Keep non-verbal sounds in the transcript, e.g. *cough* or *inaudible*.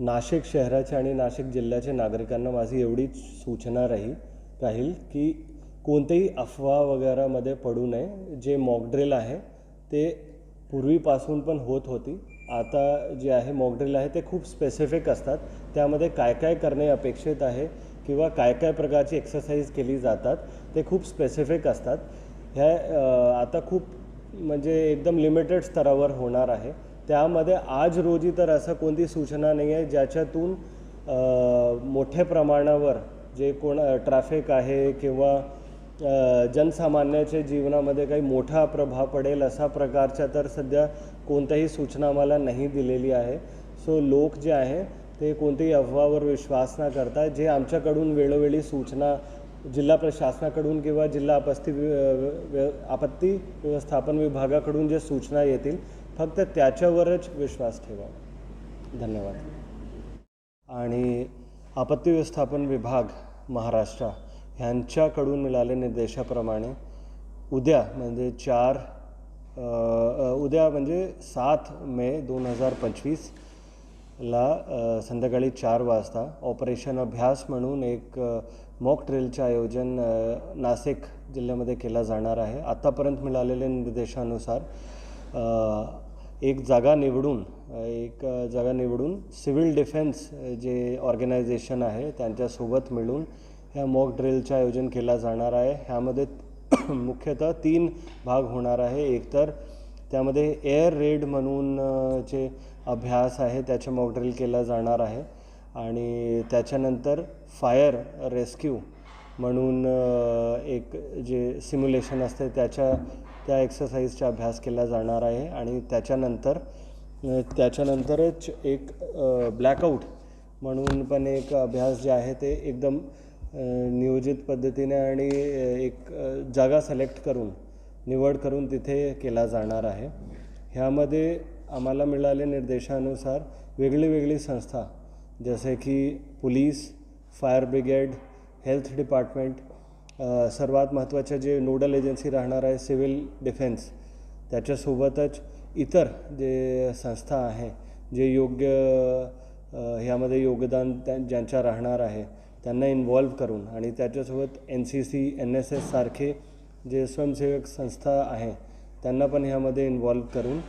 नाशिक शहराच्या आणि नाशिक जिल्ह्याच्या नागरिकांना माझी एवढीच सूचना राहील राहील की कोणतेही अफवा वगैरेमध्ये पडू नये. जे मॉकड्रिल आहे ते पूर्वीपासून पण होत होती. आता जे आहे मॉकड्रिल आहे ते खूप स्पेसिफिक असतात. त्यामध्ये काय काय करणे अपेक्षित आहे किंवा काय काय प्रकारची एक्सरसाइज केली जातात ते खूप स्पेसिफिक असतात. ह्या आता खूप म्हणजे एकदम लिमिटेड स्तरावर होणार आहे. त्यामध्ये आज रोजी तर असं कोणती सूचना नाही आहे ज्याच्यातून मोठ्या प्रमाणावर जे कोण ट्रॅफिक आहे किंवा जनसामान्याच्या जीवनामध्ये काही मोठा प्रभाव पडेल अशा प्रकारच्या तर सध्या कोणत्याही सूचना आम्हाला नाही दिलेली आहे. सो लोक जे आहे ते कोणत्याही अफवावर विश्वास न करता जे आमच्याकडून वेळोवेळी सूचना जिल्हा प्रशासनाकडून किंवा जिल्हा आपत्ती व्य- आपत्ती व्यवस्थापन विभागाकडून जे सूचना येतील फक्त त्याच्यावरच विश्वास ठेवा. धन्यवाद. आणि आपत्ती व्यवस्थापन विभाग महाराष्ट्र ह्यांच्याकडून मिळालेल्या निर्देशाप्रमाणे उद्या म्हणजे चार उद्या म्हणजे सात मे दोन हजार पंचवीस ला संध्याकाळी चार वाजता ऑपरेशन अभ्यास म्हणून एक मॉक ड्रिलचं आयोजन नाशिक जिल्ह्यामध्ये केला जाणार आहे. आत्तापर्यंत मिळालेल्या निर्देशानुसार एक जागा निवडून एक जागा निवडून सिव्हिल डिफेन्स जे ऑर्गनायझेशन आहे त्यांच्यासोबत मिळून ह्या मॉक ड्रिलचं आयोजन केला जाणार आहे. ह्यामध्ये *clears throat* मुख्यतः तीन भाग होणार आहे. एकतर त्यामध्ये एअर रेड म्हणून जे अभ्यास आहे त्याचे मॉक ड्रिल केला जाणार आहे. आणि त्याच्यानंतर फायर रेस्क्यू म्हणून एक जे सिम्युलेशन असते त्याच्या त्या एक्सरसाइजचा अभ्यास केला जाणार आहे आणि त्याच्यानंतर त्याच्यानंतरच एक ब्लॅकआउट म्हणून पण एक अभ्यास जे आहे ते एकदम नियोजित पद्धतीने आणि एक जागा सिलेक्ट करून निवड करून तिथे केला जाणार आहे. ह्यामध्ये आम्हाला मिळाले निर्देशानुसार वेगळी वेगळी संस्था जसे की police fire brigade health department सर्वात महत्त्वाच्या जे नोडल एजन्सी राहणार आहे सिव्हिल डिफेन्स त्याच्यासोबतच इतर जे संस्था आहे जे योग्य ह्यामध्ये योगदान त्या ज्यांच्या राहणार आहे त्यांना इन्व्हॉल्व करून आणि त्याच्यासोबत N C C N S एससारखे जे स्वयंसेवक संस्था आहे त्यांना पण ह्यामध्ये इन्व्हॉल्व करून